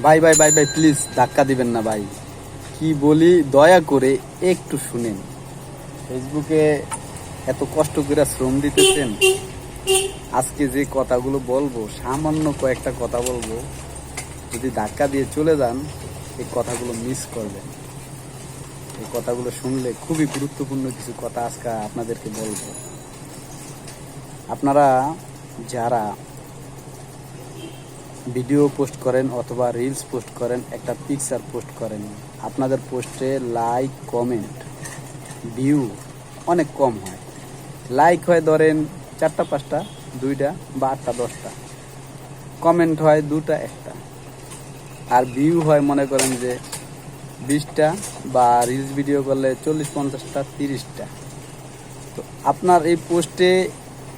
ভাই ভাই ভাই ভাই প্লিজ ধাক্কা দিবেন না ভাই। কি বলি, দয়া করে একটু শুনেন। ফেসবুকে এত কষ্ট করে শ্রম দিতেছেন। আজকে যে কথাগুলো বলব, সামান্য কয়েকটা কথা বলব। যদি ধাক্কা দিয়ে চলে যান, এই কথাগুলো মিস করবেন। এই কথাগুলো শুনলে খুবই গুরুত্বপূর্ণ কিছু কথা আজকে আপনাদেরকে বলব। আপনারা যারা ভিডিও পোস্ট করেন অথবা রিলস পোস্ট করেন, একটা পিকচার পোস্ট করেন। আপনাদের পোস্টে লাইক কমেন্ট ভিউ অনেক কম হয়। লাইক হয় ধরেন চারটা, পাঁচটা, দুইটা বা আটটা, দশটা। কমেন্ট হয় দুটা, একটা। আর ভিউ হয় মনে করেন যে বিশটা বা রিলস ভিডিও করলে চল্লিশ, পঞ্চাশটা, তিরিশটা। তো আপনার এই পোস্টে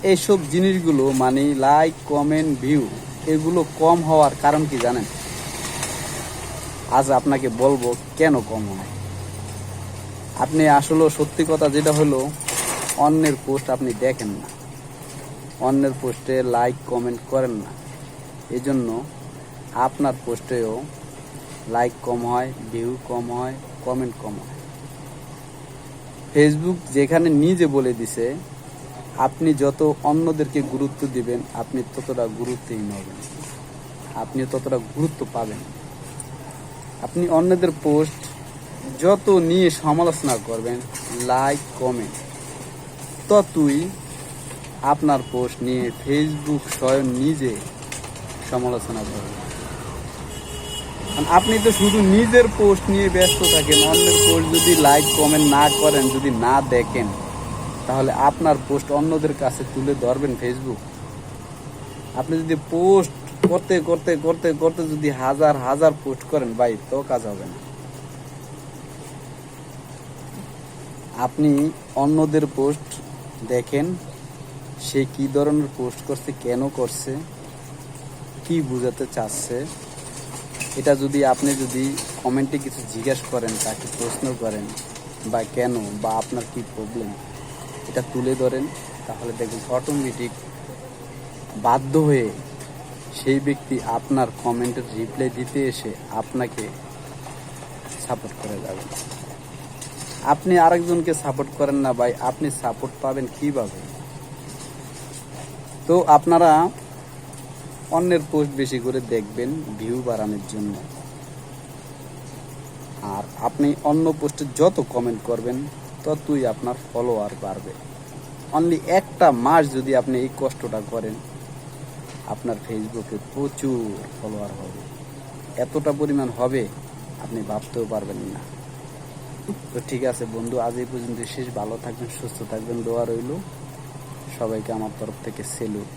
এইসব জিনিসগুলো মানে লাইক কমেন্ট ভিউ এগুলো কম হওয়ার কারণ কি জানেন? আজ আপনাকে বলব কেন কম হয়? আপনি আসলে সত্যি কথা যেটা হলো, অন্যের পোস্ট আপনি দেখেন না। অন্যের পোস্টে লাইক কমেন্ট করেন না। এই জন্য আপনার পোস্টেও লাইক কম হয় ভিউ কম হয় কমেন্ট কম হয়। ফেসবুক যেখানে নিজে বলে দিছে আপনি যত অন্যদেরকে গুরুত্ব দিবেন, আপনি ততটা গুরুত্বহীন হবেন আপনি ততটা গুরুত্ব পাবেন। আপনি অন্যদের পোস্ট যত নিয়ে সমালোচনা করবেন লাইক কমেন্ট ততই আপনার পোস্ট নিয়ে ফেসবুক স্বয়ং নিজে সমালোচনা করবে। কারণ আপনি তো শুধু নিজের পোস্ট নিয়ে ব্যস্ত থাকেন, অন্যের পোস্ট যদি লাইক কমেন্ট না করেন, যদি না দেখেন তাহলে আপনার পোস্ট অন্যদের কাছে তুলে ধরবেন ফেসবুক আপনি যদি পোস্ট করতে করতে করতে করতে যদি হাজার হাজার পোস্ট করেন, ভাই, তো কাজ হবে না। আপনি অন্যদের পোস্ট দেখেন, সে কি ধরনের পোস্ট করছে, কেন করছে, কি বুঝাতে চাচ্ছে। এটা যদি আপনি যদি কমেন্টে কিছু জিজ্ঞেস করেন, তাকে প্রশ্ন করেন, বা কেন, বা আপনার কি প্রবলেম এটা তুলে ধরেন, তাহলে দেখবেন অটোমেটিক বাধ্য হয়ে সেই ব্যক্তি আপনার কমেন্টের রিপ্লাই দিতে এসে আপনাকে সাপোর্ট করে যাবেন আপনি আরেকজনকে সাপোর্ট করেন না ভাই, আপনি সাপোর্ট পাবেন কীভাবে? তো আপনারা অন্যের পোস্ট বেশি করে দেখবেন ভিউ বাড়ানোর জন্য। আর আপনি অন্য পোস্টে যত কমেন্ট করবেন ততই আপনার ফলোয়ার বাড়বে। অনলি একটা মাস যদি আপনি এই কষ্টটা করেন, আপনার ফেসবুকে প্রচুর ফলোয়ার হবে। এতটা পরিমাণ হবে, আপনি ভাবতেও পারবেন না। তো ঠিক আছে বন্ধু, আজ এই পর্যন্ত শেষ, ভালো থাকবেন, সুস্থ থাকবেন, দোয়া রইল। সবাইকে আমার তরফ থেকে সেলুট